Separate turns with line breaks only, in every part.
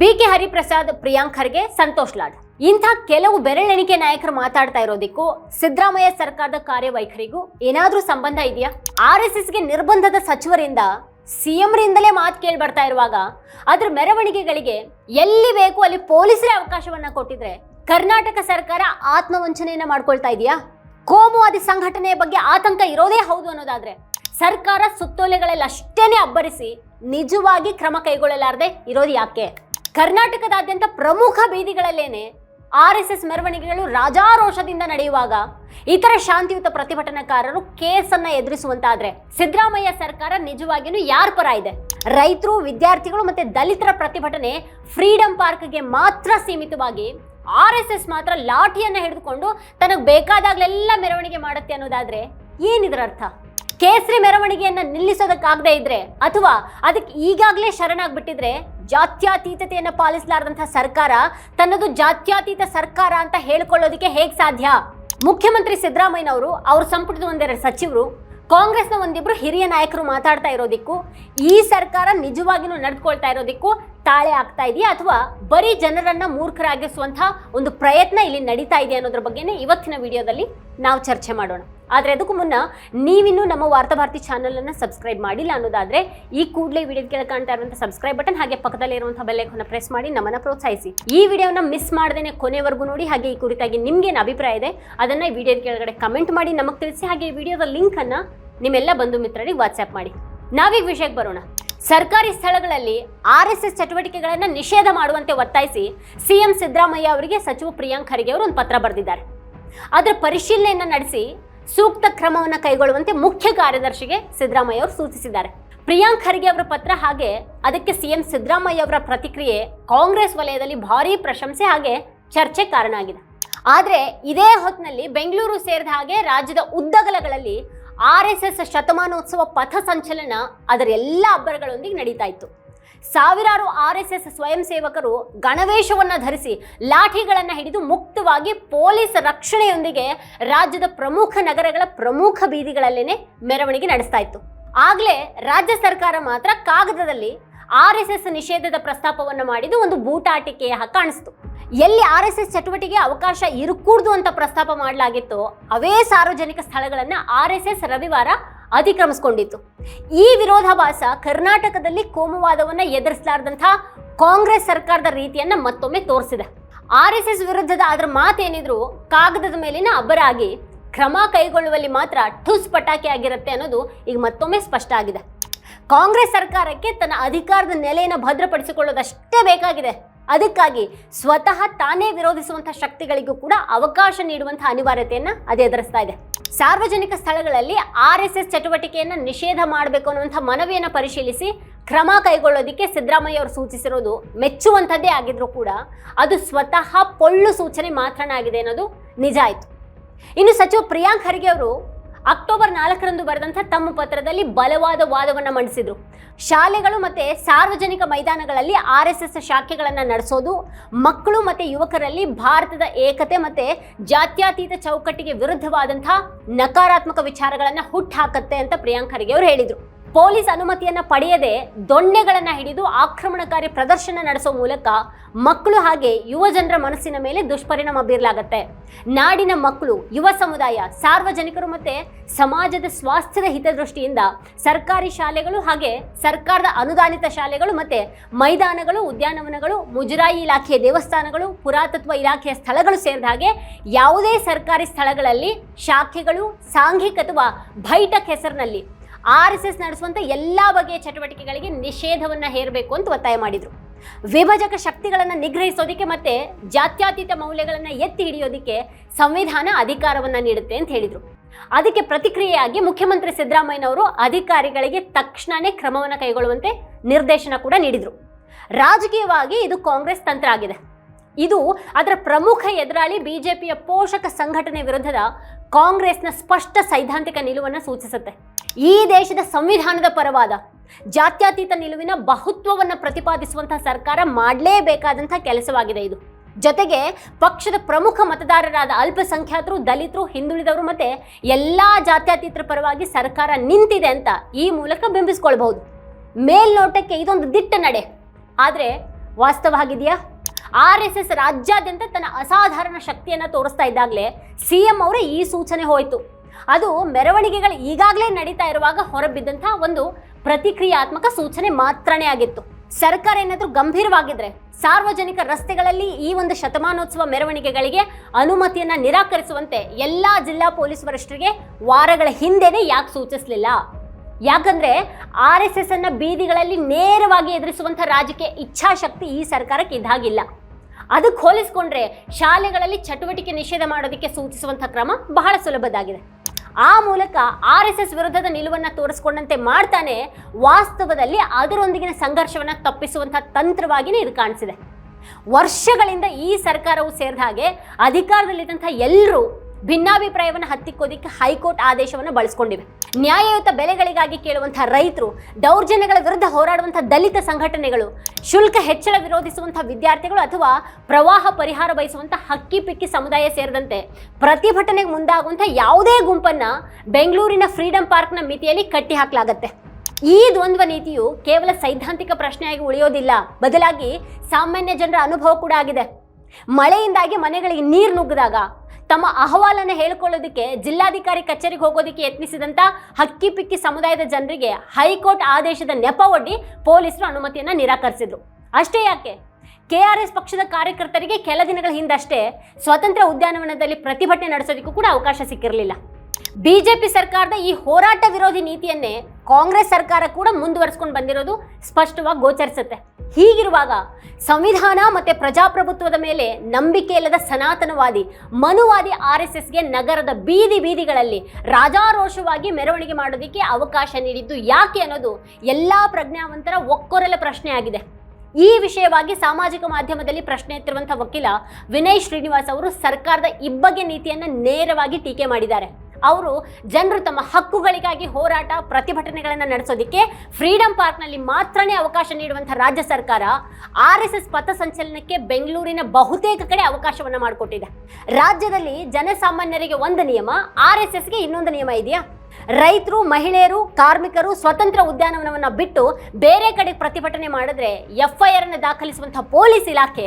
B K Hariprasad Priyank Kharge, Santosh Lad. ಇಂಥ ಕೆಲವು ಬೆರಳೆಣಿಕೆ ನಾಯಕರು ಮಾತಾಡ್ತಾ ಇರೋದಕ್ಕೂ ಸಿದ್ದರಾಮಯ್ಯ ಸರ್ಕಾರದ ಕಾರ್ಯವೈಖರಿಗೂ ಏನಾದ್ರೂ ಸಂಬಂಧ ಇದೆಯಾ? ಆರ್ ಎಸ್ ಎಸ್ಗೆ ನಿರ್ಬಂಧದ ಸಚಿವರಿಂದ ಸಿಎಂರಿಂದಲೇ ಮಾತು ಕೇಳಿ ಬರ್ತಾ ಇರುವಾಗ ಅದ್ರ ಮೆರವಣಿಗೆಗಳಿಗೆ ಎಲ್ಲಿ ಬೇಕು ಅಲ್ಲಿ ಪೊಲೀಸರೇ ಅವಕಾಶವನ್ನ ಕೊಟ್ಟಿದ್ರೆ ಕರ್ನಾಟಕ ಸರ್ಕಾರ ಆತ್ಮವಂಚನೆಯನ್ನ ಮಾಡ್ಕೊಳ್ತಾ ಇದೆಯಾ? ಕೋಮುವಾದಿ ಸಂಘಟನೆಯ ಬಗ್ಗೆ ಆತಂಕ ಇರೋದೇ ಹೌದು ಅನ್ನೋದಾದ್ರೆ ಸರ್ಕಾರ ಸುತ್ತೋಲೆಗಳಲ್ಲಿ ಅಷ್ಟೇನೆ ಅಬ್ಬರಿಸಿ ನಿಜವಾಗಿ ಕ್ರಮ ಕೈಗೊಳ್ಳಲಾರದೆ ಇರೋದು ಯಾಕೆ? ಕರ್ನಾಟಕದಾದ್ಯಂತ ಪ್ರಮುಖ ಬೀದಿಗಳಲ್ಲೇನೆ ಆರ್ ಎಸ್ ಎಸ್ ಮೆರವಣಿಗೆಗಳು ರಾಜಾರೋಷದಿಂದ ನಡೆಯುವಾಗ ಇತರ ಶಾಂತಿಯುತ ಪ್ರತಿಭಟನಾಕಾರರು ಕೇಸನ್ನು ಎದುರಿಸುವಂತಾದ್ರೆ ಸಿದ್ದರಾಮಯ್ಯ ಸರ್ಕಾರ ನಿಜವಾಗಿಯೂ ಯಾರ ಪರ ಇದೆ? ರೈತರು, ವಿದ್ಯಾರ್ಥಿಗಳು ಮತ್ತೆ ದಲಿತರ ಪ್ರತಿಭಟನೆ ಫ್ರೀಡಂ ಪಾರ್ಕ್ಗೆ ಮಾತ್ರ ಸೀಮಿತವಾಗಿ ಆರ್ ಎಸ್ ಎಸ್ ಮಾತ್ರ ಲಾಠಿಯನ್ನು ಹಿಡಿದುಕೊಂಡು ತನಗೆ ಬೇಕಾದಾಗ್ಲೆಲ್ಲ ಮೆರವಣಿಗೆ ಮಾಡುತ್ತೆ ಅನ್ನೋದಾದ್ರೆ ಏನಿದ್ರ ಅರ್ಥ ಕೇಸರಿ ಮೆರವಣಿಗೆಯನ್ನ ನಿಲ್ಲಿಸೋದಕ್ಕಾಗದೇ ಇದ್ರೆ ಅಥವಾ ಅದಕ್ಕೆ ಈಗಾಗಲೇ ಶರಣಾಗ್ಬಿಟ್ಟಿದ್ರೆ ಜಾತ್ಯಾತೀತತೆಯನ್ನು ಪಾಲಿಸಲಾರದಂತಹ ಸರ್ಕಾರ ತನ್ನದು ಜಾತ್ಯಾತೀತ ಸರ್ಕಾರ ಅಂತ ಹೇಳ್ಕೊಳ್ಳೋದಕ್ಕೆ ಹೇಗೆ ಸಾಧ್ಯ? ಮುಖ್ಯಮಂತ್ರಿ ಸಿದ್ದರಾಮಯ್ಯನವರು, ಅವ್ರ ಸಂಪುಟದ ಒಂದೆರಡು ಸಚಿವರು, ಕಾಂಗ್ರೆಸ್ನ ಒಂದಿಬ್ರು ಹಿರಿಯ ನಾಯಕರು ಮಾತಾಡ್ತಾ ಇರೋದಕ್ಕೂ, ಈ ಸರ್ಕಾರ ನಿಜವಾಗಿಯೂ ನಡೆದುಕೊಳ್ತಾ ಇರೋದಕ್ಕೂ ತಾಳೆ ಆಗ್ತಾ ಇದೆಯಾ ಅಥವಾ ಬರೀ ಜನರನ್ನ ಮೂರ್ಖರಾಗಿಸುವಂತಹ ಒಂದು ಪ್ರಯತ್ನ ಇಲ್ಲಿ ನಡೀತಾ ಇದೆ ಅನ್ನೋದ್ರ ಬಗ್ಗೆನೇ ಇವತ್ತಿನ ವಿಡಿಯೋದಲ್ಲಿ ನಾವು ಚರ್ಚೆ ಮಾಡೋಣ. ಆದರೆ ಅದಕ್ಕೂ ಮುನ್ನ ನೀವಿನ್ನೂ ನಮ್ಮ ವಾರ್ತಾಭಾರತಿ ಚಾನಲನ್ನು ಸಬ್ಸ್ಕ್ರೈಬ್ ಮಾಡಿಲ್ಲ ಅನ್ನೋದಾದ್ರೆ ಈ ಕೂಡಲೇ ವಿಡಿಯೋ ಕೆಳಗೆ ಕಾಣ್ತಾ ಇರುವಂತಹ ಸಬ್ಸ್ಕ್ರೈಬ್ ಬಟನ್ ಹಾಗೆ ಪಕ್ಕದಲ್ಲಿ ಇರುವಂತಹ ಬೆಲ್ಲೈಕನ್ನ ಪ್ರೆಸ್ ಮಾಡಿ ನಮ್ಮನ್ನ ಪ್ರೋತ್ಸಾಹಿಸಿ. ಈ ವಿಡಿಯೋನ ಮಿಸ್ ಮಾಡದೇ ಕೊನೆವರೆಗೂ ನೋಡಿ, ಹಾಗೆ ಈ ಕುರಿತಾಗಿ ನಿಮ್ಗೇನು ಅಭಿಪ್ರಾಯ ಇದೆ, ಅದನ್ನ ಈ ವಿಡಿಯೋದ ಕೆಳಗಡೆ ಕಮೆಂಟ್ ಮಾಡಿ ನಮಗೆ ತಿಳಿಸಿ, ಹಾಗೆ ಈ ವಿಡಿಯೋದ ಲಿಂಕ್ ಅನ್ನ ನಿಮ್ಮೆಲ್ಲ ಬಂಧು ಮಿತ್ರರಿಗೆ ವಾಟ್ಸ್ಆ್ಯಪ್ ಮಾಡಿ. ನಾವೀಗ ವಿಷಯಕ್ಕೆ ಬರೋಣ. ಸರ್ಕಾರಿ ಸ್ಥಳಗಳಲ್ಲಿ ಆರ್ ಎಸ್ ಎಸ್ ಚಟುವಟಿಕೆಗಳನ್ನು ನಿಷೇಧ ಮಾಡುವಂತೆ ಒತ್ತಾಯಿಸಿ ಸಿಎಂ ಸಿದ್ದರಾಮಯ್ಯ ಅವರಿಗೆ ಸಚಿವ ಪ್ರಿಯಾಂಕ್ ಖರ್ಗೆ ಅವರು ಒಂದು ಪತ್ರ ಬರೆದಿದ್ದಾರೆ. ಅದರ ಪರಿಶೀಲನೆಯನ್ನ ನಡೆಸಿ ಸೂಕ್ತ ಕ್ರಮವನ್ನು ಕೈಗೊಳ್ಳುವಂತೆ ಮುಖ್ಯ ಕಾರ್ಯದರ್ಶಿಗೆ ಸಿದ್ದರಾಮಯ್ಯ ಅವರು ಸೂಚಿಸಿದ್ದಾರೆ. ಪ್ರಿಯಾಂಕ್ ಖರ್ಗೆ ಅವರ ಪತ್ರ ಹಾಗೆ ಅದಕ್ಕೆ ಸಿಎಂ ಸಿದ್ದರಾಮಯ್ಯ ಅವರ ಪ್ರತಿಕ್ರಿಯೆ ಕಾಂಗ್ರೆಸ್ ವಲಯದಲ್ಲಿ ಭಾರೀ ಪ್ರಶಂಸೆ ಹಾಗೆ ಚರ್ಚೆ ಕಾರಣ ಆಗಿದೆ. ಆದರೆ ಇದೇ ಹೊತ್ತಿನಲ್ಲಿ ಬೆಂಗಳೂರು ಸೇರಿದ ಹಾಗೆ ರಾಜ್ಯದ ಉದ್ದಗಲಗಳಲ್ಲಿ ಆರ್ ಎಸ್ ಎಸ್ ಶತಮಾನೋತ್ಸವ ಪಥ ಸಂಚಲನ ಅದರ ಎಲ್ಲ ಅಬ್ಬರಗಳೊಂದಿಗೆ ನಡೀತಾ ಇತ್ತು. ಸಾವಿರಾರು ಆರ್ ಎಸ್ ಎಸ್ ಸ್ವಯಂ ಸೇವಕರು ಗಣವೇಶವನ್ನು ಧರಿಸಿ ಲಾಠಿಗಳನ್ನು ಹಿಡಿದು ಮುಕ್ತವಾಗಿ ಪೊಲೀಸ್ ರಕ್ಷಣೆಯೊಂದಿಗೆ ರಾಜ್ಯದ ಪ್ರಮುಖ ನಗರಗಳ ಪ್ರಮುಖ ಬೀದಿಗಳಲ್ಲೇನೆ ಮೆರವಣಿಗೆ ನಡೆಸ್ತಾ ಇತ್ತು. ಆಗ್ಲೇ ರಾಜ್ಯ ಸರ್ಕಾರ ಮಾತ್ರ ಕಾಗದದಲ್ಲಿ ಆರ್ ಎಸ್ ಎಸ್ ನಿಷೇಧದ ಪ್ರಸ್ತಾಪವನ್ನು ಮಾಡಿದ್ದು ಒಂದು ಬೂಟಾಟಿಕೆಯ ಕಾಣಿಸ್ತು. ಎಲ್ಲಿ ಆರ್ ಎಸ್ ಎಸ್ ಚಟುವಟಿಕೆ ಅವಕಾಶ ಇರಕೂಡ್ದು ಅಂತ ಪ್ರಸ್ತಾಪ ಮಾಡಲಾಗಿತ್ತು ಅವೇ ಸಾರ್ವಜನಿಕ ಸ್ಥಳಗಳನ್ನು ಆರ್ ಎಸ್ ಎಸ್ ರವಿವಾರ ಅತಿಕ್ರಮಿಸಿಕೊಂಡಿತ್ತು. ಈ ವಿರೋಧಾಭಾಸ ಕರ್ನಾಟಕದಲ್ಲಿ ಕೋಮುವಾದವನ್ನು ಎದುರಿಸಲಾರದಂತಹ ಕಾಂಗ್ರೆಸ್ ಸರ್ಕಾರದ ರೀತಿಯನ್ನ ಮತ್ತೊಮ್ಮೆ ತೋರಿಸಿದೆ. ಆರ್ ಎಸ್ ಎಸ್ ವಿರುದ್ಧದ ಅದರ ಮಾತೇನಿದ್ರು ಕಾಗದದ ಮೇಲಿನ ಅಬ್ಬರ ಆಗಿ ಕ್ರಮ ಕೈಗೊಳ್ಳುವಲ್ಲಿ ಮಾತ್ರ ಠುಸ್ ಪಟಾಕಿ ಆಗಿರುತ್ತೆ ಅನ್ನೋದು ಈಗ ಮತ್ತೊಮ್ಮೆ ಸ್ಪಷ್ಟ ಆಗಿದೆ. ಕಾಂಗ್ರೆಸ್ ಸರ್ಕಾರಕ್ಕೆ ತನ್ನ ಅಧಿಕಾರದ ನೆಲೆಯನ್ನು ಭದ್ರಪಡಿಸಿಕೊಳ್ಳೋದಷ್ಟೇ ಬೇಕಾಗಿದೆ. ಅದಕ್ಕಾಗಿ ಸ್ವತಃ ತಾನೇ ವಿರೋಧಿಸುವಂತಹ ಶಕ್ತಿಗಳಿಗೂ ಕೂಡ ಅವಕಾಶ ನೀಡುವಂತಹ ಅನಿವಾರ್ಯತೆಯನ್ನು ಅದು ಎದುರಿಸ್ತಾ ಇದೆ. ಸಾರ್ವಜನಿಕ ಸ್ಥಳಗಳಲ್ಲಿ ಆರ್ ಎಸ್ ಎಸ್ ಚಟುವಟಿಕೆಯನ್ನು ನಿಷೇಧ ಮಾಡಬೇಕು ಅನ್ನುವಂಥ ಮನವಿಯನ್ನು ಪರಿಶೀಲಿಸಿ ಕ್ರಮ ಕೈಗೊಳ್ಳೋದಕ್ಕೆ ಸಿದ್ದರಾಮಯ್ಯ ಅವರು ಸೂಚಿಸಿರೋದು ಮೆಚ್ಚುವಂಥದ್ದೇ ಆಗಿದ್ರು ಕೂಡ ಅದು ಸ್ವತಃ ಪೊಳ್ಳು ಸೂಚನೆ ಮಾತ್ರನೇ ಆಗಿದೆ ಅನ್ನೋದು ನಿಜ ಆಯಿತು. ಇನ್ನು ಸಚಿವ ಪ್ರಿಯಾಂಕ್ ಖರ್ಗೆ ಅವರು ಅಕ್ಟೋಬರ್ ನಾಲ್ಕರಂದು ಬರೆದಂಥ ತಮ್ಮ ಪತ್ರದಲ್ಲಿ ಬಲವಾದ ವಾದವನ್ನು ಮಂಡಿಸಿದರು. ಶಾಲೆಗಳು ಮತ್ತೆ ಸಾರ್ವಜನಿಕ ಮೈದಾನಗಳಲ್ಲಿ ಆರ್ ಎಸ್ ಎಸ್ ಶಾಖೆಗಳನ್ನು ನಡೆಸೋದು, ಮಕ್ಕಳು ಮತ್ತೆ ಯುವಕರಲ್ಲಿ ಭಾರತದ ಏಕತೆ ಮತ್ತೆ ಜಾತ್ಯತೀತ ಚೌಕಟ್ಟಿಗೆ ವಿರುದ್ಧವಾದಂಥ ನಕಾರಾತ್ಮಕ ವಿಚಾರಗಳನ್ನು ಹುಟ್ಟುಹಾಕತ್ತೆ ಅಂತ ಪ್ರಿಯಾಂಕ್ ಖರ್ಗೆ ಅವರು ಹೇಳಿದರು. ಪೊಲೀಸ್ ಅನುಮತಿಯನ್ನ ಪಡೆಯದೆ ದೊಣ್ಣೆಗಳನ್ನು ಹಿಡಿದು ಆಕ್ರಮಣಕಾರಿ ಪ್ರದರ್ಶನ ನಡೆಸೋ ಮೂಲಕ ಮಕ್ಕಳು ಹಾಗೆ ಯುವ ಜನರ ಮನಸ್ಸಿನ ಮೇಲೆ ದುಷ್ಪರಿಣಾಮ ಬೀರಲಾಗುತ್ತೆ. ನಾಡಿನ ಮಕ್ಕಳು, ಯುವ ಸಮುದಾಯ, ಸಾರ್ವಜನಿಕರು ಮತ್ತೆ ಸಮಾಜದ ಸ್ವಾಸ್ಥ್ಯದ ಹಿತದೃಷ್ಟಿಯಿಂದ ಸರ್ಕಾರಿ ಶಾಲೆಗಳು ಹಾಗೆ ಸರ್ಕಾರದ ಅನುದಾನಿತ ಶಾಲೆಗಳು ಮತ್ತೆ ಮೈದಾನಗಳು, ಉದ್ಯಾನವನಗಳು, ಮುಜರಾಯಿ ಇಲಾಖೆಯ ದೇವಸ್ಥಾನಗಳು, ಪುರಾತತ್ವ ಇಲಾಖೆಯ ಸ್ಥಳಗಳು ಸೇರಿದ ಹಾಗೆ ಯಾವುದೇ ಸರ್ಕಾರಿ ಸ್ಥಳಗಳಲ್ಲಿ ಶಾಖೆಗಳು, ಸಾಂಘಿಕ ಅಥವಾ ಬೈಠಕ್ ಹೆಸರಿನಲ್ಲಿ ಆರ್ ಎಸ್ ಎಸ್ ನಡೆಸುವಂಥ ಎಲ್ಲ ಬಗೆಯ ಚಟುವಟಿಕೆಗಳಿಗೆ ನಿಷೇಧವನ್ನು ಹೇರಬೇಕು ಅಂತ ಒತ್ತಾಯ ಮಾಡಿದರು. ವಿಭಜಕ ಶಕ್ತಿಗಳನ್ನು ನಿಗ್ರಹಿಸೋದಕ್ಕೆ ಮತ್ತೆ ಜಾತ್ಯತೀತ ಮೌಲ್ಯಗಳನ್ನು ಎತ್ತಿ ಹಿಡಿಯೋದಕ್ಕೆ ಸಂವಿಧಾನ ಅಧಿಕಾರವನ್ನು ನೀಡುತ್ತೆ ಅಂತ ಹೇಳಿದರು. ಅದಕ್ಕೆ ಪ್ರತಿಕ್ರಿಯೆಯಾಗಿ ಮುಖ್ಯಮಂತ್ರಿ ಸಿದ್ದರಾಮಯ್ಯನವರು ಅಧಿಕಾರಿಗಳಿಗೆ ತಕ್ಷಣವೇ ಕ್ರಮವನ್ನು ಕೈಗೊಳ್ಳುವಂತೆ ನಿರ್ದೇಶನ ಕೂಡ ನೀಡಿದರು. ರಾಜಕೀಯವಾಗಿ ಇದು ಕಾಂಗ್ರೆಸ್ ತಂತ್ರ ಆಗಿದೆ. ಇದು ಅದರ ಪ್ರಮುಖ ಎದುರಾಳಿ ಬಿಜೆಪಿಯ ಪೋಷಕ ಸಂಘಟನೆ ವಿರುದ್ಧದ ಕಾಂಗ್ರೆಸ್ನ ಸ್ಪಷ್ಟ ಸೈದ್ಧಾಂತಿಕ ನಿಲುವನ್ನು ಸೂಚಿಸುತ್ತೆ. ಈ ದೇಶದ ಸಂವಿಧಾನದ ಪರವಾದ ಜಾತ್ಯತೀತ ನಿಲುವಿನ ಬಹುತ್ವವನ್ನು ಪ್ರತಿಪಾದಿಸುವಂತಹ ಸರ್ಕಾರ ಮಾಡಲೇಬೇಕಾದಂತಹ ಕೆಲಸವಾಗಿದೆ ಇದು. ಜೊತೆಗೆ ಪಕ್ಷದ ಪ್ರಮುಖ ಮತದಾರರಾದ ಅಲ್ಪಸಂಖ್ಯಾತರು, ದಲಿತರು, ಹಿಂದುಳಿದವರು ಮತ್ತೆ ಎಲ್ಲ ಜಾತ್ಯತೀತರ ಪರವಾಗಿ ಸರ್ಕಾರ ನಿಂತಿದೆ ಅಂತ ಈ ಮೂಲಕ ಬಿಂಬಿಸ್ಕೊಳ್ಬಹುದು. ಮೇಲ್ನೋಟಕ್ಕೆ ಇದೊಂದು ದಿಟ್ಟ ನಡೆ. ಆದರೆ ವಾಸ್ತವ ಆಗಿದೆಯಾ ಆರ್ ಎಸ್ ಎಸ್ ರಾಜ್ಯಾದ್ಯಂತ ತನ್ನ ಅಸಾಧಾರಣ ಶಕ್ತಿಯನ್ನ ತೋರಿಸ್ತಾ ಇದ್ದಾಗಲೇ ಸಿಎಂ ಅವರೇ ಈ ಸೂಚನೆ ಹೋಯಿತು. ಅದು ಮೆರವಣಿಗೆಗಳು ಈಗಾಗಲೇ ನಡೀತಾ ಇರುವಾಗ ಹೊರಬಿದ್ದಂಥ ಒಂದು ಪ್ರತಿಕ್ರಿಯಾತ್ಮಕ ಸೂಚನೆ ಮಾತ್ರನೇ ಆಗಿತ್ತು. ಸರ್ಕಾರ ಏನಾದರೂ ಗಂಭೀರವಾಗಿದ್ರೆ ಸಾರ್ವಜನಿಕ ರಸ್ತೆಗಳಲ್ಲಿ ಈ ಒಂದು ಶತಮಾನೋತ್ಸವ ಮೆರವಣಿಗೆಗಳಿಗೆ ಅನುಮತಿಯನ್ನ ನಿರಾಕರಿಸುವಂತೆ ಎಲ್ಲಾ ಜಿಲ್ಲಾ ಪೊಲೀಸ್ ವರಿಷ್ಠರಿಗೆ ವಾರಗಳ ಹಿಂದೆನೆ ಯಾಕೆ ಸೂಚಿಸಲಿಲ್ಲ? ಯಾಕಂದ್ರೆ ಆರ್ ಎಸ್ ಎಸ್ ಅನ್ನ ಬೀದಿಗಳಲ್ಲಿ ನೇರವಾಗಿ ಎದುರಿಸುವಂತಹ ರಾಜಕೀಯ ಇಚ್ಛಾಶಕ್ತಿ ಈ ಸರ್ಕಾರಕ್ಕೆ ಇದಾಗಿಲ್ಲ. ಅದಕ್ಕೆ ಹೋಲಿಸ್ಕೊಂಡ್ರೆ ಶಾಲೆಗಳಲ್ಲಿ ಚಟುವಟಿಕೆ ನಿಷೇಧ ಮಾಡೋದಕ್ಕೆ ಸೂಚಿಸುವಂಥ ಕ್ರಮ ಬಹಳ ಸುಲಭದಾಗಿದೆ. ಆ ಮೂಲಕ ಆರ್ ಎಸ್ ಎಸ್ ವಿರುದ್ಧದ ನಿಲುವನ್ನ ತೋರಿಸ್ಕೊಂಡಂತೆ ಮಾಡ್ತಾನೆ, ವಾಸ್ತವದಲ್ಲಿ ಅದರೊಂದಿಗಿನ ಸಂಘರ್ಷವನ್ನ ತಪ್ಪಿಸುವಂಥ ತಂತ್ರವಾಗಿಯೇ ಇದು ಕಾಣಿಸಿದೆ. ವರ್ಷಗಳಿಂದ ಈ ಸರ್ಕಾರವು ಸೇರಿದ ಹಾಗೆ ಅಧಿಕಾರದಲ್ಲಿದ್ದಂಥ ಎಲ್ಲರೂ ಭಿನ್ನಾಭಿಪ್ರಾಯವನ್ನು ಹತ್ತಿಕ್ಕೋದಿಕ್ಕೆ ಹೈಕೋರ್ಟ್ ಆದೇಶವನ್ನು ಬಳಸ್ಕೊಂಡಿವೆ. ನ್ಯಾಯಯುತ ಬೆಲೆಗಳಿಗಾಗಿ ಕೇಳುವಂತಹ ರೈತರು, ದೌರ್ಜನ್ಯಗಳ ವಿರುದ್ಧ ಹೋರಾಡುವಂತಹ ದಲಿತ ಸಂಘಟನೆಗಳು, ಶುಲ್ಕ ಹೆಚ್ಚಳ ವಿರೋಧಿಸುವಂತಹ ವಿದ್ಯಾರ್ಥಿಗಳು ಅಥವಾ ಪ್ರವಾಹ ಪರಿಹಾರ ಬಯಸುವಂತಹ ಹಕ್ಕಿ ಪಿಕ್ಕಿ ಸಮುದಾಯ ಸೇರಿದಂತೆ ಪ್ರತಿಭಟನೆಗೆ ಮುಂದಾಗುವಂತಹ ಯಾವುದೇ ಗುಂಪನ್ನ ಬೆಂಗಳೂರಿನ ಫ್ರೀಡಂ ಪಾರ್ಕ್ನ ಮಿತಿಯಲ್ಲಿ ಕಟ್ಟಿ ಹಾಕಲಾಗತ್ತೆ ಈ ದ್ವಂದ್ವ ನೀತಿಯು ಕೇವಲ ಸೈದ್ಧಾಂತಿಕ ಪ್ರಶ್ನೆಯಾಗಿ ಉಳಿಯೋದಿಲ್ಲ. ಬದಲಾಗಿ ಸಾಮಾನ್ಯ ಜನರ ಅನುಭವ ಕೂಡ ಆಗಿದೆ. ಮಳೆಯಿಂದಾಗಿ ಮನೆಗಳಿಗೆ ನೀರು ನುಗ್ಗಿದಾಗ ತಮ್ಮ ಅಹವಾಲನ್ನು ಹೇಳ್ಕೊಳ್ಳೋದಕ್ಕೆ ಜಿಲ್ಲಾಧಿಕಾರಿ ಕಚೇರಿಗೆ ಹೋಗೋದಕ್ಕೆ ಯತ್ನಿಸಿದಂಥ ಹಕ್ಕಿ ಪಿಕ್ಕಿ ಸಮುದಾಯದ ಜನರಿಗೆ ಹೈಕೋರ್ಟ್ ಆದೇಶದ ನೆಪ ಒಡ್ಡಿ ಪೊಲೀಸರು ಅನುಮತಿಯನ್ನು ನಿರಾಕರಿಸಿದ್ರು. ಅಷ್ಟೇ ಯಾಕೆ? ಕೆ ಆರ್ ಎಸ್ ಪಕ್ಷದ ಕಾರ್ಯಕರ್ತರಿಗೆ ಕೆಲ ದಿನಗಳ ಹಿಂದಷ್ಟೇ ಸ್ವತಂತ್ರ ಉದ್ಯಾನವನದಲ್ಲಿ ಪ್ರತಿಭಟನೆ ನಡೆಸೋದಕ್ಕೂ ಕೂಡ ಅವಕಾಶ ಸಿಕ್ಕಿರಲಿಲ್ಲ. ಬಿಜೆಪಿ ಸರ್ಕಾರದ ಈ ಹೋರಾಟ ವಿರೋಧಿ ನೀತಿಯನ್ನೇ ಕಾಂಗ್ರೆಸ್ ಸರ್ಕಾರ ಕೂಡ ಮುಂದುವರಿಸ್ಕೊಂಡು ಬಂದಿರೋದು ಸ್ಪಷ್ಟವಾಗಿ ಗೋಚರಿಸುತ್ತೆ. ಹೀಗಿರುವಾಗ ಸಂವಿಧಾನ ಮತ್ತೆ ಪ್ರಜಾಪ್ರಭುತ್ವದ ಮೇಲೆ ನಂಬಿಕೆ ಇಲ್ಲದ ಸನಾತನವಾದಿ, ಮನುವಾದಿ ಆರ್ ಎಸ್ ಎಸ್ಗೆ ನಗರದ ಬೀದಿ ಬೀದಿಗಳಲ್ಲಿ ರಾಜಾರೋಷವಾಗಿ ಮೆರವಣಿಗೆ ಮಾಡೋದಕ್ಕೆ ಅವಕಾಶ ನೀಡಿದ್ದು ಯಾಕೆ ಅನ್ನೋದು ಎಲ್ಲ ಪ್ರಜ್ಞಾವಂತರ ಒಕ್ಕೊರಲ ಪ್ರಶ್ನೆ ಆಗಿದೆ. ಈ ವಿಷಯವಾಗಿ ಸಾಮಾಜಿಕ ಮಾಧ್ಯಮದಲ್ಲಿ ಪ್ರಶ್ನೆ ಎತ್ತಿರುವಂಥ ವಕೀಲ ವಿನಯ್ ಶ್ರೀನಿವಾಸ್ ಅವರು ಸರ್ಕಾರದ ಇಬ್ಬಗೆ ನೀತಿಯನ್ನ ನೇರವಾಗಿ ಟೀಕೆ ಮಾಡಿದ್ದಾರೆ. ಅವರು ಜನರು ತಮ್ಮ ಹಕ್ಕುಗಳಿಗಾಗಿ ಹೋರಾಟ, ಪ್ರತಿಭಟನೆಗಳನ್ನು ನಡೆಸೋದಕ್ಕೆ ಫ್ರೀಡಂ ಪಾರ್ಕ್ನಲ್ಲಿ ಮಾತ್ರನೇ ಅವಕಾಶ ನೀಡುವಂಥ ರಾಜ್ಯ ಸರ್ಕಾರ ಆರ್ ಎಸ್ ಎಸ್ ಪಥಸಂಚಲನಕ್ಕೆ ಬೆಂಗಳೂರಿನ ಬಹುತೇಕ ಕಡೆ ಅವಕಾಶವನ್ನು ಮಾಡಿಕೊಟ್ಟಿದೆ. ರಾಜ್ಯದಲ್ಲಿ ಜನಸಾಮಾನ್ಯರಿಗೆ ಒಂದು ನಿಯಮ, ಆರ್ ಎಸ್ ಎಸ್ಗೆ ಇನ್ನೊಂದು ನಿಯಮ ಇದೆಯಾ? ರೈತರು, ಮಹಿಳೆಯರು, ಕಾರ್ಮಿಕರು ಸ್ವತಂತ್ರ ಉದ್ಯಾನವನವನ್ನು ಬಿಟ್ಟು ಬೇರೆ ಕಡೆ ಪ್ರತಿಭಟನೆ ಮಾಡಿದ್ರೆ ಎಫ್ಐಆರ್ ಅನ್ನು ದಾಖಲಿಸುವಂಥ ಪೊಲೀಸ್ ಇಲಾಖೆ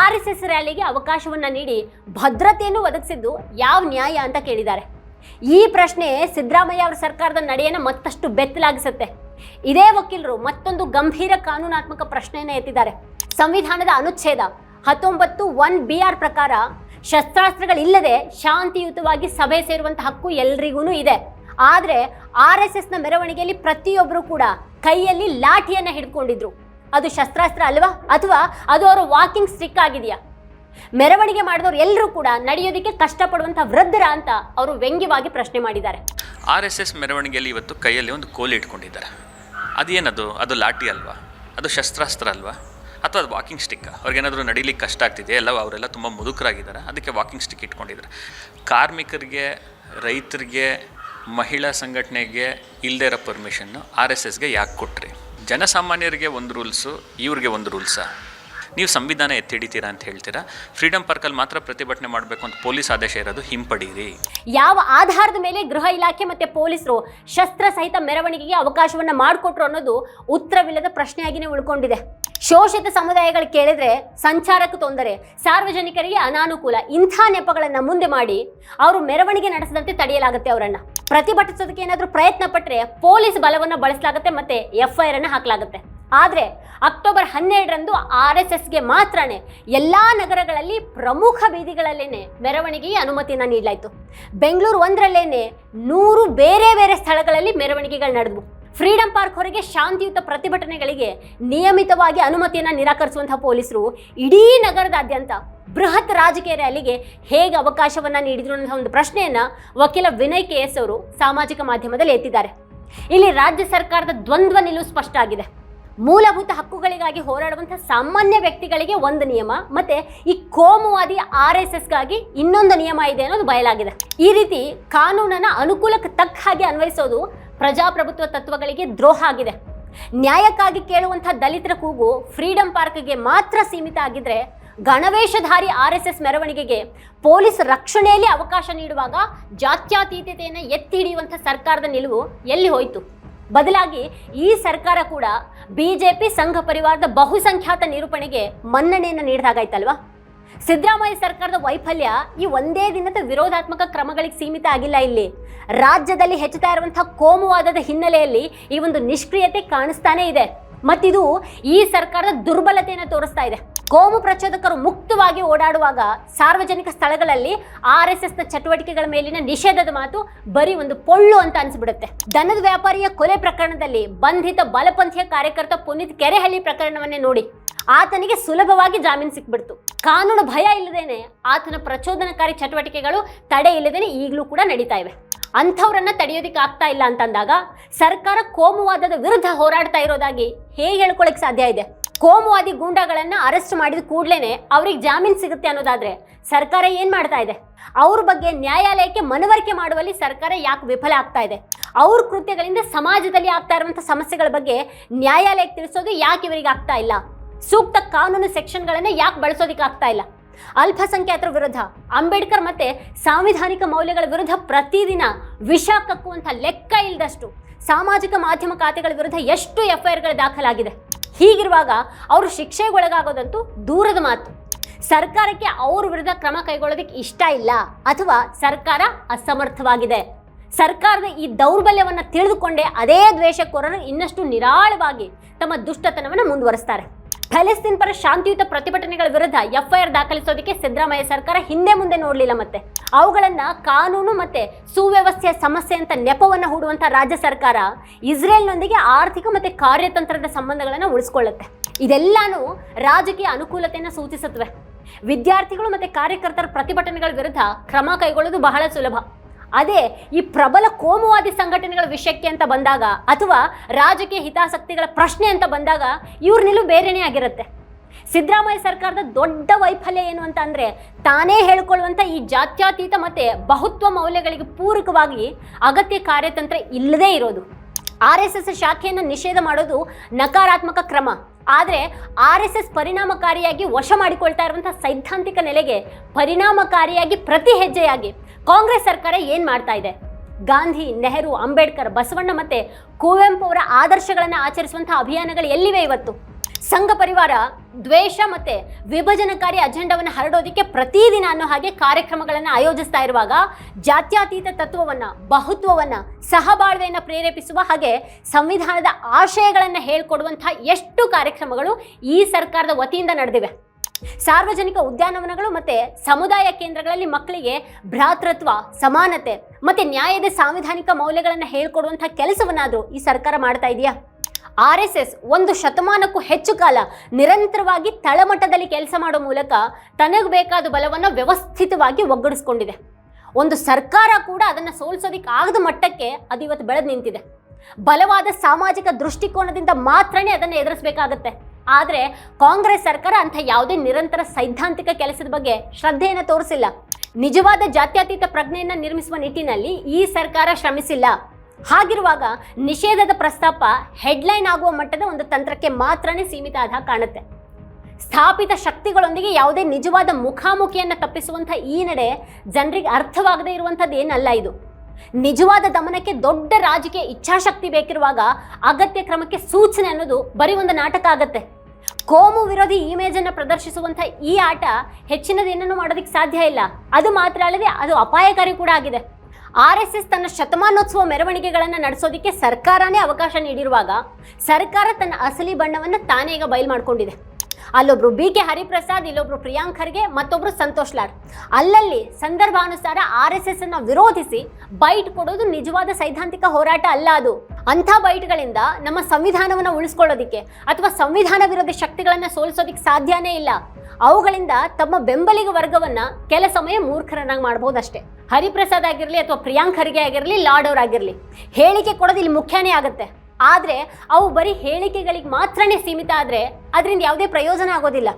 ಆರ್ ಎಸ್ ಎಸ್ ರ್ಯಾಲಿಗೆ ಅವಕಾಶವನ್ನು ನೀಡಿ ಭದ್ರತೆಯನ್ನು ಒದಗಿಸಿದ್ದು ಯಾವ ನ್ಯಾಯ ಅಂತ ಕೇಳಿದ್ದಾರೆ. ಈ ಪ್ರಶ್ನೆ ಸಿದ್ದರಾಮಯ್ಯ ಅವರ ಸರ್ಕಾರದ ನಡೆಯನ್ನು ಮತ್ತಷ್ಟು ಬೆತ್ತಲಾಗಿಸುತ್ತೆ. ಇದೇ ವಕೀಲರು ಮತ್ತೊಂದು ಗಂಭೀರ ಕಾನೂನಾತ್ಮಕ ಪ್ರಶ್ನೆಯನ್ನು ಎತ್ತಿದ್ದಾರೆ. ಸಂವಿಧಾನದ ಅನುಚ್ಛೇದ ಹತ್ತೊಂಬತ್ತು ಒನ್ ಬಿ ಆರ್ ಪ್ರಕಾರ ಶಸ್ತ್ರಾಸ್ತ್ರಗಳಿಲ್ಲದೆ ಶಾಂತಿಯುತವಾಗಿ ಸಭೆ ಸೇರುವಂಥ ಹಕ್ಕು ಎಲ್ರಿಗೂ ಇದೆ. ಆದರೆ ಆರ್ ಎಸ್ ಎಸ್ನ ಮೆರವಣಿಗೆಯಲ್ಲಿ ಪ್ರತಿಯೊಬ್ಬರು ಕೂಡ ಕೈಯಲ್ಲಿ ಲಾಠಿಯನ್ನು ಹಿಡ್ಕೊಂಡಿದ್ರು. ಅದು ಶಸ್ತ್ರಾಸ್ತ್ರ ಅಲ್ವಾ? ಅಥವಾ ಅದು ಅವರ ವಾಕಿಂಗ್ ಸ್ಟಿಕ್ ಆಗಿದೆಯಾ? ಮೆರವಣಿಗೆ ಮಾಡಿದವರು ಎಲ್ಲರೂ ಕೂಡ ನಡೆಯೋದಕ್ಕೆ ಕಷ್ಟಪಡುವಂಥ ವೃದ್ಧರ ಅಂತ ಅವರು ವ್ಯಂಗ್ಯವಾಗಿ ಪ್ರಶ್ನೆ ಮಾಡಿದ್ದಾರೆ.
ಆರ್ ಎಸ್ ಎಸ್ ಮೆರವಣಿಗೆಯಲ್ಲಿ ಇವತ್ತು ಕೈಯಲ್ಲಿ ಒಂದು ಕೋಲಿ ಇಟ್ಕೊಂಡಿದ್ದಾರೆ. ಅದೇನದು? ಅದು ಲಾಠಿ ಅಲ್ವಾ? ಅದು ಶಸ್ತ್ರಾಸ್ತ್ರ ಅಲ್ವಾ? ಅಥವಾ ಅದು ವಾಕಿಂಗ್ ಸ್ಟಿಕ್ ಅವ್ರಿಗೇನಾದರೂ ನಡೀಲಿಕ್ಕೆ ಕಷ್ಟ ಆಗ್ತಿದೆ? ಎಲ್ಲ ಅವರೆಲ್ಲ ತುಂಬ ಮುದುಕರಾಗಿದ್ದಾರೆ. ಅದಕ್ಕೆ ವಾಕಿಂಗ್ ಸ್ಟಿಕ್ ಇಟ್ಕೊಂಡಿದ್ದಾರೆ. ಕಾರ್ಮಿಕರಿಗೆ, ರೈತರಿಗೆ, ಮಹಿಳಾ ಸಂಘಟನೆಗೆ ಇಲ್ಲದೇ ಇರೋ ಪರ್ಮಿಷನ್ನು ಆರ್ ಎಸ್ ಎಸ್ಗೆ ಯಾಕೆ ಕೊಟ್ರಿ? ಜನಸಾಮಾನ್ಯರಿಗೆ ಒಂದು ರೂಲ್ಸು ಇವ್ರಿಗೆ ಒಂದು ರೂಲ್ಸಾ ನೀವು ಸಂವಿಧಾನ ಎತ್ತಿಡಿತೀರಾ ಅಂತ ಹೇಳ್ತೀರಾ? ಫ್ರೀಡಮ್ ಪಾರ್ಕಲ್ಲಿ ಮಾತ್ರ ಪ್ರತಿಭಟನೆ ಮಾಡಬೇಕು ಅಂತ ಪೊಲೀಸ್ ಆದೇಶ ಇರೋದು ಹಿಂಪಡೀರಿ.
ಯಾವ ಆಧಾರದ ಮೇಲೆ ಗೃಹ ಇಲಾಖೆ ಮತ್ತೆ ಪೊಲೀಸರು ಶಸ್ತ್ರ ಸಹಿತ ಮೆರವಣಿಗೆಗೆ ಅವಕಾಶವನ್ನ ಮಾಡಿಕೊಟ್ರು ಅನ್ನೋದು ಉತ್ತರವಿಲ್ಲದ ಪ್ರಶ್ನೆಯಾಗಿನೇ ಉಳ್ಕೊಂಡಿದೆ. ಶೋಷಿತ ಸಮುದಾಯಗಳು ಕೇಳಿದ್ರೆ ಸಂಚಾರಕ್ಕೆ ತೊಂದರೆ, ಸಾರ್ವಜನಿಕರಿಗೆ ಅನಾನುಕೂಲ, ಇಂಥ ನೆಪಗಳನ್ನ ಮುಂದೆ ಮಾಡಿ ಅವರು ಮೆರವಣಿಗೆ ನಡೆಸದಂತೆ ತಡೆಯಲಾಗುತ್ತೆ ಅವರನ್ನ. ಪ್ರತಿಭಟಿಸೋದಕ್ಕೆ ಏನಾದರೂ ಪ್ರಯತ್ನ ಪಟ್ಟರೆ ಪೊಲೀಸ್ ಬಲವನ್ನ ಬಳಸಲಾಗುತ್ತೆ ಮತ್ತೆ ಎಫ್ಐಆರ್ ಅನ್ನು ಹಾಕಲಾಗುತ್ತೆ. ಆದ್ರೆ ಅಕ್ಟೋಬರ್ ಹನ್ನೆರಡರಂದು ಆರ್ ಎಸ್ ಎಸ್ಗೆ ಮಾತ್ರನೇ ಎಲ್ಲ ನಗರಗಳಲ್ಲಿ ಪ್ರಮುಖ ಬೀದಿಗಳಲ್ಲೇನೆ ಮೆರವಣಿಗೆಗೆ ಅನುಮತಿಯನ್ನು ನೀಡಲಾಯಿತು. ಬೆಂಗಳೂರು ಒಂದರಲ್ಲೇನೆ ನೂರು ಬೇರೆ ಬೇರೆ ಸ್ಥಳಗಳಲ್ಲಿ ಮೆರವಣಿಗೆಗಳು ನಡೆದವು. ಫ್ರೀಡಂ ಪಾರ್ಕ್ ಹೊರಗೆ ಶಾಂತಿಯುತ ಪ್ರತಿಭಟನೆಗಳಿಗೆ ನಿಯಮಿತವಾಗಿ ಅನುಮತಿಯನ್ನು ನಿರಾಕರಿಸುವಂತಹ ಪೊಲೀಸರು ಇಡೀ ನಗರದಾದ್ಯಂತ ಬೃಹತ್ ರಾಜಕೀಯ ರ್ಯಾಲಿಗೆ ಹೇಗೆ ಅವಕಾಶವನ್ನು ನೀಡಿದ್ರು ಅನ್ನೋ ಒಂದು ಪ್ರಶ್ನೆಯನ್ನು ವಕೀಲ ವಿನಯ್ ಕೆ ಎಸ್ ಅವರು ಸಾಮಾಜಿಕ ಮಾಧ್ಯಮದಲ್ಲಿ ಎತ್ತಿದ್ದಾರೆ. ಇಲ್ಲಿ ರಾಜ್ಯ ಸರ್ಕಾರದ ದ್ವಂದ್ವ ನಿಲುವು ಸ್ಪಷ್ಟ ಆಗಿದೆ. ಮೂಲಭೂತ ಹಕ್ಕುಗಳಿಗಾಗಿ ಹೋರಾಡುವಂತಹ ಸಾಮಾನ್ಯ ವ್ಯಕ್ತಿಗಳಿಗೆ ಒಂದು ನಿಯಮ, ಮತ್ತೆ ಈ ಕೋಮುವಾದಿ ಆರ್ ಎಸ್ ಎಸ್ಗಾಗಿ ಇನ್ನೊಂದು ನಿಯಮ ಇದೆ ಅನ್ನೋದು ಬಯಲಾಗಿದೆ. ಈ ರೀತಿ ಕಾನೂನನ್ನ ಅನುಕೂಲಕ್ಕೆ ತಕ್ಕ ಹಾಗೆ ಅನ್ವಯಿಸೋದು ಪ್ರಜಾಪ್ರಭುತ್ವ ತತ್ವಗಳಿಗೆ ದ್ರೋಹ ಆಗಿದೆ. ನ್ಯಾಯಕ್ಕಾಗಿ ಕೇಳುವಂತಹ ದಲಿತರ ಕೂಗು ಫ್ರೀಡಂ ಪಾರ್ಕ್ಗೆ ಮಾತ್ರ ಸೀಮಿತ ಆಗಿದ್ರೆ ಗಣವೇಶಧಾರಿ ಆರ್ ಎಸ್ ಎಸ್ ಮೆರವಣಿಗೆಗೆ ಪೊಲೀಸ್ ರಕ್ಷಣೆಯಲ್ಲಿ ಅವಕಾಶ ನೀಡುವಾಗ ಜಾತ್ಯಾತೀತತೆಯನ್ನು ಎತ್ತಿ ಹಿಡಿಯುವಂಥ ಸರ್ಕಾರದ ನಿಲುವು ಎಲ್ಲಿ ಹೋಯಿತು? ಬದಲಾಗಿ ಈ ಸರ್ಕಾರ ಕೂಡ ಬಿ ಜೆ ಪಿ ಸಂಘ ಪರಿವಾರದ ಬಹುಸಂಖ್ಯಾತ ನಿರೂಪಣೆಗೆ ಮನ್ನಣೆಯನ್ನು ನೀಡಿದಾಗಾಯ್ತಲ್ವಾ? ಸಿದ್ದರಾಮಯ್ಯ ಸರ್ಕಾರದ ವೈಫಲ್ಯ ಈ ಒಂದೇ ದಿನದ ವಿರೋಧಾತ್ಮಕ ಕ್ರಮಗಳಿಗೆ ಸೀಮಿತ ಆಗಿಲ್ಲ ಇಲ್ಲಿ. ರಾಜ್ಯದಲ್ಲಿ ಹೆಚ್ಚುತ್ತಾ ಇರುವಂತಹ ಕೋಮುವಾದದ ಹಿನ್ನೆಲೆಯಲ್ಲಿ ಈ ಒಂದು ನಿಷ್ಕ್ರಿಯತೆ ಕಾಣಿಸ್ತಾನೇ ಇದೆ. ಮತ್ತಿದು ಈ ಸರ್ಕಾರದ ದುರ್ಬಲತೆಯನ್ನು ತೋರಿಸ್ತಾ ಇದೆ. ಕೋಮು ಪ್ರಚೋದಕರು ಮುಕ್ತವಾಗಿ ಓಡಾಡುವಾಗ ಸಾರ್ವಜನಿಕ ಸ್ಥಳಗಳಲ್ಲಿ ಆರ್ ಎಸ್ ಎಸ್ನ ಚಟುವಟಿಕೆಗಳ ಮೇಲಿನ ನಿಷೇಧದ ಮಾತು ಬರೀ ಒಂದು ಪೊಳ್ಳು ಅಂತ ಅನಿಸ್ಬಿಡುತ್ತೆ. ದನದ ವ್ಯಾಪಾರಿಯ ಕೊಲೆ ಪ್ರಕರಣದಲ್ಲಿ ಬಂಧಿತ ಬಲಪಂಥೀಯ ಕಾರ್ಯಕರ್ತ ಪುನೀತ್ ಕೆರೆಹಳ್ಳಿ ಪ್ರಕರಣವನ್ನೇ ನೋಡಿ ಆತನಿಗೆ ಸುಲಭವಾಗಿ ಜಾಮೀನು ಸಿಕ್ಬಿಡ್ತು. ಕಾನೂನು ಭಯ ಇಲ್ಲದೇನೆ ಆತನ ಪ್ರಚೋದನಕಾರಿ ಚಟುವಟಿಕೆಗಳು ತಡೆ ಇಲ್ಲದೇನೆ ಈಗಲೂ ಕೂಡ ನಡೀತಾ ಇವೆ. ಅಂಥವ್ರನ್ನ ತಡೆಯೋದಿಕ್ಕೆ ಆಗ್ತಾ ಇಲ್ಲ ಅಂತಂದಾಗ ಸರ್ಕಾರ ಕೋಮುವಾದದ ವಿರುದ್ಧ ಹೋರಾಡ್ತಾ ಇರೋದಾಗಿ ಹೇಗೆ ಹೇಳ್ಕೊಳಕ್ ಸಾಧ್ಯ ಇದೆ? ಕೋಮುವಾದಿ ಗೂಂಡಾಗಳನ್ನ ಅರೆಸ್ಟ್ ಮಾಡಿದ ಕೂಡ್ಲೇನೆ ಅವ್ರಿಗೆ ಜಾಮೀನು ಸಿಗುತ್ತೆ ಅನ್ನೋದಾದ್ರೆ ಸರ್ಕಾರ ಏನ್ ಮಾಡ್ತಾ ಇದೆ? ಅವ್ರ ಬಗ್ಗೆ ನ್ಯಾಯಾಲಯಕ್ಕೆ ಮನವರಿಕೆ ಮಾಡುವಲ್ಲಿ ಸರ್ಕಾರ ಯಾಕೆ ವಿಫಲ ಆಗ್ತಾ ಇದೆ? ಅವ್ರ ಕೃತ್ಯಗಳಿಂದ ಸಮಾಜದಲ್ಲಿ ಆಗ್ತಾ ಇರುವಂಥ ಸಮಸ್ಯೆಗಳ ಬಗ್ಗೆ ನ್ಯಾಯಾಲಯಕ್ಕೆ ತಿಳಿಸೋದು ಯಾಕೆ ಇವರಿಗೆ ಆಗ್ತಾ ಇಲ್ಲ? ಸೂಕ್ತ ಕಾನೂನು ಸೆಕ್ಷನ್ಗಳನ್ನ ಯಾಕೆ ಬಳಸೋದಿಕ್ಕೆ ಆಗ್ತಾ ಇಲ್ಲ? ಅಲ್ಪಸಂಖ್ಯಾತರ ವಿರುದ್ಧ ಅಂಬೇಡ್ಕರ್ ಮತ್ತೆ ಸಾಂವಿಧಾನಿಕ ಮೌಲ್ಯಗಳ ವಿರುದ್ಧ ಪ್ರತಿದಿನ ವಿಷ ಕಕ್ಕುವಂಥ ಲೆಕ್ಕ ಇಲ್ಲದಷ್ಟು ಸಾಮಾಜಿಕ ಮಾಧ್ಯಮ ಖಾತೆಗಳ ವಿರುದ್ಧ ಎಷ್ಟು ಎಫ್ಐಆರ್ಗಳು ದಾಖಲಾಗಿದೆ. ಹೀಗಿರುವಾಗ ಅವರು ಶಿಕ್ಷೆಗೊಳಗಾಗೋದಂತೂ ದೂರದ ಮಾತು. ಸರ್ಕಾರಕ್ಕೆ ಅವ್ರ ವಿರುದ್ಧ ಕ್ರಮ ಕೈಗೊಳ್ಳೋದಕ್ಕೆ ಇಷ್ಟ ಇಲ್ಲ ಅಥವಾ ಸರ್ಕಾರ ಅಸಮರ್ಥವಾಗಿದೆ. ಸರ್ಕಾರದ ಈ ದೌರ್ಬಲ್ಯವನ್ನು ತಿಳಿದುಕೊಂಡೇ ಅದೇ ದ್ವೇಷಕೋರರು ಇನ್ನಷ್ಟು ನಿರಾಳವಾಗಿ ತಮ್ಮ ದುಷ್ಟತನವನ್ನು ಮುಂದುವರಿಸ್ತಾರೆ. ಫಲಸ್ತೀನ್ ಪರ ಶಾಂತಿಯುತ ಪ್ರತಿಭಟನೆಗಳ ವಿರುದ್ಧ ಎಫ್ಐಆರ್ ದಾಖಲಿಸೋದಕ್ಕೆ ಸಿದ್ದರಾಮಯ್ಯ ಸರ್ಕಾರ ಹಿಂದೆ ಮುಂದೆ ನೋಡಲಿಲ್ಲ ಮತ್ತೆ. ಅವುಗಳನ್ನ ಕಾನೂನು ಮತ್ತೆ ಸುವ್ಯವಸ್ಥೆಯ ಸಮಸ್ಯೆ ಅಂತ ನೆಪವನ್ನು ಹೂಡುವಂತ ರಾಜ್ಯ ಸರ್ಕಾರ ಇಸ್ರೇಲ್ನೊಂದಿಗೆ ಆರ್ಥಿಕ ಮತ್ತೆ ಕಾರ್ಯತಂತ್ರದ ಸಂಬಂಧಗಳನ್ನು ಉಳಿಸ್ಕೊಳ್ಳುತ್ತೆ. ಇದೆಲ್ಲಾನು ರಾಜಕೀಯ ಅನುಕೂಲತೆಯನ್ನು ಸೂಚಿಸುತ್ತವೆ. ವಿದ್ಯಾರ್ಥಿಗಳು ಮತ್ತೆ ಕಾರ್ಯಕರ್ತರ ಪ್ರತಿಭಟನೆಗಳ ವಿರುದ್ಧ ಕ್ರಮ ಕೈಗೊಳ್ಳೋದು ಬಹಳ ಸುಲಭ. ಅದೇ ಈ ಪ್ರಬಲ ಕೋಮುವಾದಿ ಸಂಘಟನೆಗಳ ವಿಷಯಕ್ಕೆ ಅಂತ ಬಂದಾಗ ಅಥವಾ ರಾಜಕೀಯ ಹಿತಾಸಕ್ತಿಗಳ ಪ್ರಶ್ನೆ ಅಂತ ಬಂದಾಗ ಇವ್ರ ನಿಲುವು ಬೇರೆನೇ ಆಗಿರುತ್ತೆ. ಸಿದ್ದರಾಮಯ್ಯ ಸರ್ಕಾರದ ದೊಡ್ಡ ವೈಫಲ್ಯ ಏನು ಅಂತ ಅಂದರೆ ತಾನೇ ಹೇಳ್ಕೊಳ್ಳುವಂಥ ಈ ಜಾತ್ಯಾತೀತ ಮತ್ತು ಬಹುತ್ವ ಮೌಲ್ಯಗಳಿಗೆ ಪೂರಕವಾಗಿ ಅಗತ್ಯ ಕಾರ್ಯತಂತ್ರ ಇಲ್ಲದೇ ಇರೋದು. ಆರ್ ಎಸ್ ಎಸ್ ಶಾಖೆಯನ್ನು ನಿಷೇಧ ಮಾಡೋದು ನಕಾರಾತ್ಮಕ ಕ್ರಮ. ಆದರೆ ಆರ್ ಎಸ್ ಎಸ್ ಪರಿಣಾಮಕಾರಿಯಾಗಿ ವಶ ಮಾಡಿಕೊಳ್ತಾ ಇರುವಂಥ ಸೈದ್ಧಾಂತಿಕ ನೆಲೆಗೆ ಪರಿಣಾಮಕಾರಿಯಾಗಿ ಪ್ರತಿ ಹೆಜ್ಜೆಯಾಗಿ ಕಾಂಗ್ರೆಸ್ ಸರ್ಕಾರ ಏನು ಮಾಡ್ತಾ ಇದೆ? ಗಾಂಧಿ, ನೆಹರು, ಅಂಬೇಡ್ಕರ್, ಬಸವಣ್ಣ ಮತ್ತೆ ಕುವೆಂಪು ಅವರ ಆದರ್ಶಗಳನ್ನು ಆಚರಿಸುವಂಥ ಅಭಿಯಾನಗಳು ಎಲ್ಲಿವೆ ಇವತ್ತು? ಸಂಘ ಪರಿವಾರ, ದ್ವೇಷ ಮತ್ತೆ ವಿಭಜನಕಾರಿ ಅಜೆಂಡಾವನ್ನು ಹರಡೋದಕ್ಕೆ ಪ್ರತಿದಿನ ಅನ್ನೋ ಹಾಗೆ ಕಾರ್ಯಕ್ರಮಗಳನ್ನು ಆಯೋಜಿಸ್ತಾ ಇರುವಾಗ ಜಾತ್ಯಾತೀತ ತತ್ವವನ್ನ, ಬಹುತ್ವವನ್ನ, ಸಹಬಾಳ್ವೆಯನ್ನು ಪ್ರೇರೇಪಿಸುವ ಹಾಗೆ ಸಂವಿಧಾನದ ಆಶಯಗಳನ್ನು ಹೇಳ್ಕೊಡುವಂತಹ ಎಷ್ಟು ಕಾರ್ಯಕ್ರಮಗಳು ಈ ಸರ್ಕಾರದ ವತಿಯಿಂದ ನಡೆದಿವೆ? ಸಾರ್ವಜನಿಕ ಉದ್ಯಾನವನಗಳು ಮತ್ತೆ ಸಮುದಾಯ ಕೇಂದ್ರಗಳಲ್ಲಿ ಮಕ್ಕಳಿಗೆ ಭ್ರಾತೃತ್ವ, ಸಮಾನತೆ ಮತ್ತೆ ನ್ಯಾಯದ ಸಾಂವಿಧಾನಿಕ ಮೌಲ್ಯಗಳನ್ನು ಹೇಳ್ಕೊಡುವಂಥ ಕೆಲಸವನ್ನಾದರೂ ಈ ಸರ್ಕಾರ ಮಾಡ್ತಾ ಇದೆಯಾ? ಆರ್ ಎಸ್ ಎಸ್ ಒಂದು ಶತಮಾನಕ್ಕೂ ಹೆಚ್ಚು ಕಾಲ ನಿರಂತರವಾಗಿ ತಳಮಟ್ಟದಲ್ಲಿ ಕೆಲಸ ಮಾಡೋ ಮೂಲಕ ತನಗೆ ಬೇಕಾದ ಬಲವನ್ನು ವ್ಯವಸ್ಥಿತವಾಗಿ ಒಗ್ಗಡಿಸ್ಕೊಂಡಿದೆ. ಒಂದು ಸರ್ಕಾರ ಕೂಡ ಅದನ್ನು ಸೋಲಿಸೋದಿಕ್ಕೆ ಆಗದ ಮಟ್ಟಕ್ಕೆ ಅದು ಇವತ್ತು ಬೆಳೆದು ನಿಂತಿದೆ. ಬಲವಾದ ಸಾಮಾಜಿಕ ದೃಷ್ಟಿಕೋನದಿಂದ ಮಾತ್ರನೇ ಅದನ್ನು ಎದುರಿಸಬೇಕಾಗತ್ತೆ. ಆದರೆ ಕಾಂಗ್ರೆಸ್ ಸರ್ಕಾರ ಅಂಥ ಯಾವುದೇ ನಿರಂತರ ಸೈದ್ಧಾಂತಿಕ ಕೆಲಸದ ಬಗ್ಗೆ ಶ್ರದ್ಧೆಯನ್ನು ತೋರಿಸಿಲ್ಲ. ನಿಜವಾದ ಜಾತ್ಯತೀತ ಪ್ರಜ್ಞೆಯನ್ನು ನಿರ್ಮಿಸುವ ನಿಟ್ಟಿನಲ್ಲಿ ಈ ಸರ್ಕಾರ ಶ್ರಮಿಸಿಲ್ಲ. ಹಾಗಿರುವಾಗ ನಿಷೇಧದ ಪ್ರಸ್ತಾಪ ಹೆಡ್ಲೈನ್ ಆಗುವ ಮಟ್ಟದ ಒಂದು ತಂತ್ರಕ್ಕೆ ಮಾತ್ರನೇ ಸೀಮಿತ ಆದ ಕಾಣುತ್ತೆ. ಸ್ಥಾಪಿತ ಶಕ್ತಿಗಳೊಂದಿಗೆ ಯಾವುದೇ ನಿಜವಾದ ಮುಖಾಮುಖಿಯನ್ನು ತಪ್ಪಿಸುವಂಥ ಈ ನಡೆ ಜನರಿಗೆ ಅರ್ಥವಾಗದೇ ಇರುವಂಥದ್ದು ಏನಲ್ಲ ಇದು. ನಿಜವಾದ ದಮನಕ್ಕೆ ದೊಡ್ಡ ರಾಜಕೀಯ ಇಚ್ಛಾಶಕ್ತಿ ಬೇಕಿರುವಾಗ ಅಗತ್ಯ ಕ್ರಮಕ್ಕೆ ಸೂಚನೆ ಅನ್ನೋದು ಬರೀ ಒಂದು ನಾಟಕ ಆಗತ್ತೆ. ಕೋಮು ವಿರೋಧಿ ಇಮೇಜ್ ಅನ್ನು ಪ್ರದರ್ಶಿಸುವಂಥ ಈ ಆಟ ಹೆಚ್ಚಿನದೇನನ್ನು ಮಾಡೋದಕ್ಕೆ ಸಾಧ್ಯ ಇಲ್ಲ. ಅದು ಮಾತ್ರ ಅಲ್ಲದೆ ಅದು ಅಪಾಯಕಾರಿ ಕೂಡ ಆಗಿದೆ. ಆರ್ ಎಸ್ ಎಸ್ ತನ್ನ ಶತಮಾನೋತ್ಸವ ಮೆರವಣಿಗೆಗಳನ್ನು ನಡೆಸೋದಕ್ಕೆ ಸರ್ಕಾರನೇ ಅವಕಾಶ ನೀಡಿರುವಾಗ ಸರ್ಕಾರ ತನ್ನ ಅಸಲಿ ಬಣ್ಣವನ್ನು ತಾನೇ ಈಗ ಬಯಲು ಮಾಡಿಕೊಂಡಿದೆ. ಅಲ್ಲೊಬ್ರು ಬಿ ಕೆ ಹರಿಪ್ರಸಾದ್, ಇಲ್ಲೊಬ್ರು ಪ್ರಿಯಾಂಕ್ ಖರ್ಗೆ, ಮತ್ತೊಬ್ರು ಸಂತೋಷ್ ಲಾರ್ ಅಲ್ಲಲ್ಲಿ ಸಂದರ್ಭಾನುಸಾರ ಆರ್ ಎಸ್ ಎಸ್ ಅನ್ನ ವಿರೋಧಿಸಿ ಬೈಟ್ ಕೊಡೋದು ನಿಜವಾದ ಸೈದ್ಧಾಂತಿಕ ಹೋರಾಟ ಅಲ್ಲ ಅದು. ಅಂಥ ಬೈಟ್ಗಳಿಂದ ನಮ್ಮ ಸಂವಿಧಾನವನ್ನು ಉಳಿಸ್ಕೊಳ್ಳೋದಿಕ್ಕೆ ಅಥವಾ ಸಂವಿಧಾನ ವಿರೋಧಿ ಶಕ್ತಿಗಳನ್ನು ಸೋಲಿಸೋದಿಕ್ಕೆ ಸಾಧ್ಯನೇ ಇಲ್ಲ. ಅವುಗಳಿಂದ ತಮ್ಮ ಬೆಂಬಲಿಗ ವರ್ಗವನ್ನ ಕೆಲ ಸಮಯ ಮೂರ್ಖರನ್ನಾಗಿ ಮಾಡಬಹುದಷ್ಟೇ ಹರಿಪ್ರಸಾದ್ ಆಗಿರಲಿ ಅಥವಾ ಪ್ರಿಯಾಂಕ್ ಖರ್ಗೆ ಆಗಿರಲಿ, ಲಾಡ್ ಅವರಾಗಿರಲಿ ಹೇಳಿಕೆ ಕೊಡೋದು ಇಲ್ಲಿ ಮುಖ್ಯನೇ ಆಗುತ್ತೆ. ಆದರೆ ಅವು ಬರೀ ಹೇಳಿಕೆಗಳಿಗೆ ಮಾತ್ರನೇ ಸೀಮಿತ ಆದರೆ ಅದರಿಂದ ಯಾವುದೇ ಪ್ರಯೋಜನ ಆಗೋದಿಲ್ಲ.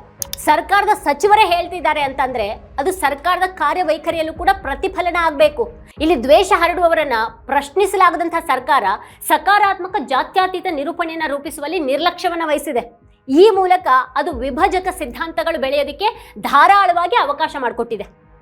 ಸರ್ಕಾರದ ಸಚಿವರೇ ಹೇಳ್ತಿದ್ದಾರೆ ಅಂತಂದ್ರೆ ಅದು ಸರ್ಕಾರದ ಕಾರ್ಯವೈಖರಿಯಲ್ಲೂ ಕೂಡ ಪ್ರತಿಫಲನ ಆಗಬೇಕು. ಇಲ್ಲಿ ದ್ವೇಷ ಹರಡುವವರನ್ನ ಪ್ರಶ್ನಿಸಲಾಗದಂತಹ ಸರ್ಕಾರ ಸಕಾರಾತ್ಮಕ ಜಾತ್ಯಾತೀತ ನಿರೂಪಣೆಯನ್ನು ರೂಪಿಸುವಲ್ಲಿ ನಿರ್ಲಕ್ಷ್ಯವನ್ನು ವಹಿಸಿದೆ. ಈ ಮೂಲಕ ಅದು ವಿಭಜಕ ಸಿದ್ಧಾಂತಗಳು ಬೆಳೆಯೋದಕ್ಕೆ ಧಾರಾಳವಾಗಿ ಅವಕಾಶ ಮಾಡಿಕೊಟ್ಟಿದೆ.